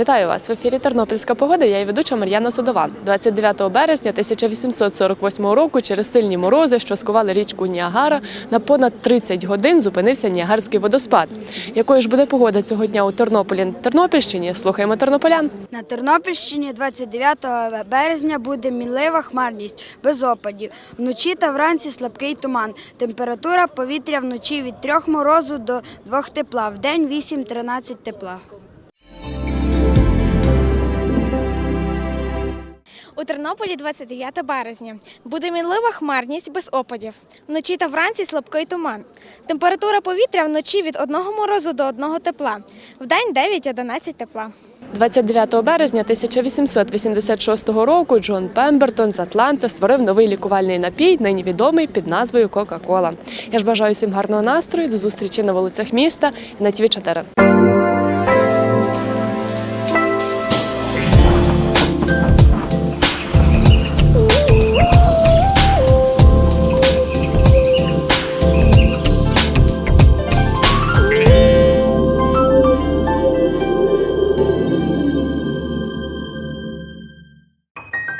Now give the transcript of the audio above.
Вітаю вас в ефірі Тернопільська погода. Я і ведуча Мар'яна Судова. 29 березня 1848 року через сильні морози, що скували річку Ніагара, на понад 30 годин зупинився Ніагарський водоспад. Якою ж буде погода цього дня у Тернополі Тернопільщині? Слухаємо тернополян. На Тернопільщині 29 березня буде мінлива хмарність без опадів. Вночі та вранці слабкий туман. Температура повітря вночі від 3 морозу до 2 тепла, в день 8-13 тепла. У Тернополі 29 березня. Буде мінлива хмарність без опадів. Вночі та вранці слабкий туман. Температура повітря вночі від 1 морозу до 1 тепла. Вдень 9-11 тепла. 29 березня 1886 року Джон Пембертон з Атланти створив новий лікувальний напій, нині відомий під назвою Кока-Кола. Я ж бажаю всім гарного настрою, до зустрічі на вулицях міста і на ТВ 4